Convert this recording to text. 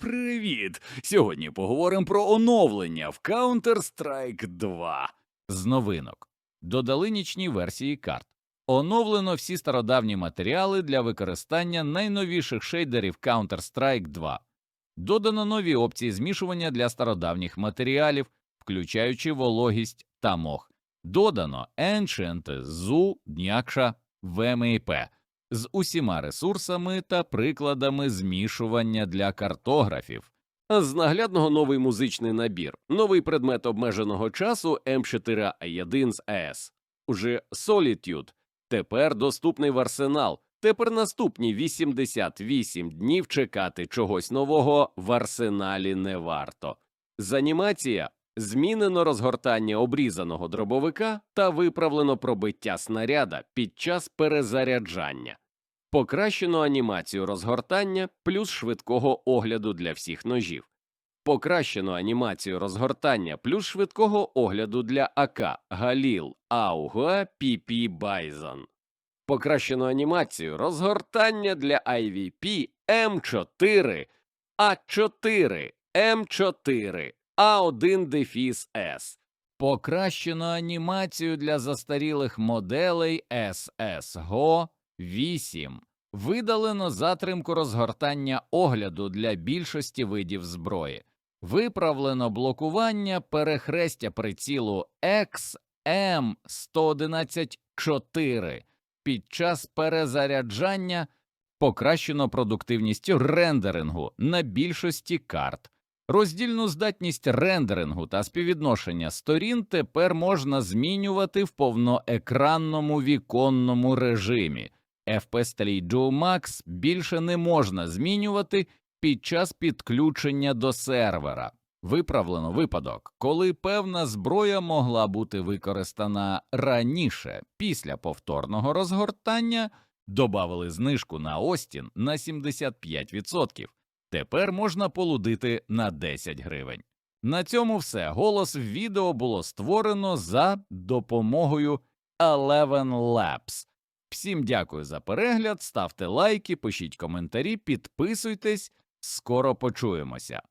Привіт! Сьогодні поговоримо про оновлення в Counter-Strike 2. З новинок додали нічні версії карт. Оновлено всі стародавні матеріали для використання найновіших шейдерів Counter-Strike 2. Додано нові опції змішування для стародавніх матеріалів, включаючи вологість та мох. Додано Ancient, ZU, Днякша, VMIP з усіма ресурсами та прикладами змішування для картографів. З наглядного новий музичний набір, новий предмет обмеженого часу М4А1 з АЕС. Уже Solitude. Тепер доступний в арсенал. Тепер наступні 88 днів чекати чогось нового в арсеналі не варто. З анімація змінено розгортання обрізаного дробовика та виправлено пробиття снаряда під час перезаряджання. Покращено анімацію розгортання плюс швидкого огляду для всіх ножів. Покращено анімацію розгортання плюс швидкого огляду для АК Галіл Ауга PP Байзон. Покращено анімацію розгортання для IVP М4 А4 М4 А1 Дефіс С. Покращено анімацію для застарілих моделей SSGO 8. Видалено затримку розгортання огляду для більшості видів зброї. Виправлено блокування перехрестя прицілу XM1114 під час перезаряджання. Покращено продуктивність рендерингу на більшості карт. Роздільну здатність рендерингу та співвідношення сторін тепер можна змінювати в повноекранному віконному режимі. FPS Duo Max більше не можна змінювати під час підключення до сервера. Виправлено випадок, коли певна зброя могла бути використана раніше після повторного розгортання, добавили знижку на Остін на 75%. Тепер можна полудити на 10 гривень. На цьому все. Голос в відео було створено за допомогою Eleven Labs. Всім дякую за перегляд, ставте лайки, пишіть коментарі, підписуйтесь. Скоро почуємося.